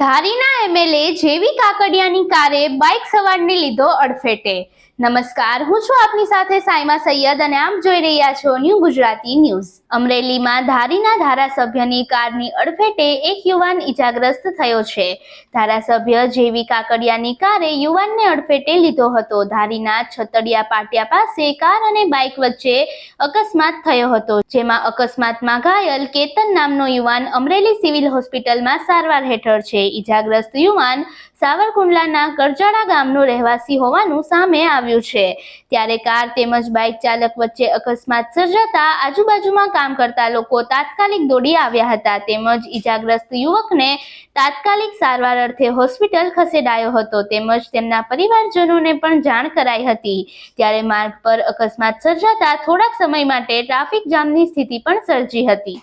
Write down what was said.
ધારીના MLA જેવી કાકડિયાની કારે bike સવારને લીધો અડફેટે. નમસ્કાર. હું છું આપની સાથે સાયમા સૈયદ અને આપ જોઈ રહ્યા છો ન્યૂ ગુજરાતી ન્યૂઝ. અમરેલીમાં ધારીના ધારાસભ્યની કારની અડફેટે એક યુવાન ઈજાગ્રસ્ત થયો છે. ધારાસભ્ય જેવી કાકડિયાની કારે યુવાનને અડફેટે લીધો હતો. ધારીના છતડિયા પાટિયા પાસે કાર અને બાઇક વચ્ચે અકસ્માત થયો હતો, જેમાં અકસ્માતમાં ઘાયલ કેતન નામનો યુવાન અમરેલી સિવિલ હોસ્પિટલમાં સારવાર હેઠળ છે. ઈજાગ્રસ્ત યુવાન સાવરકુંડલાના કરજાડા ગામનો રહેવાસી હોવાનું સામે આવ્યું છે. ત્યારે કાર તેમજ બાઇક ચાલક વચ્ચે અકસ્માત સર્જાતા આજુબાજુમાં કામ કરતા લોકો તાત્કાલિક દોડી આવ્યા હતા. તેમજ ઈજાગ્રસ્ત યુવકને તાત્કાલિક સારવાર અર્થે હોસ્પિટલ ખસેડાયો હતો. તેમજ તેમના પરિવારજનોને પણ જાણ કરાઈ હતી. ત્યારે માર્ગ પર અકસ્માત સર્જાતા થોડાક સમય માટે ટ્રાફિક જામની સ્થિતિ પણ સર્જી હતી.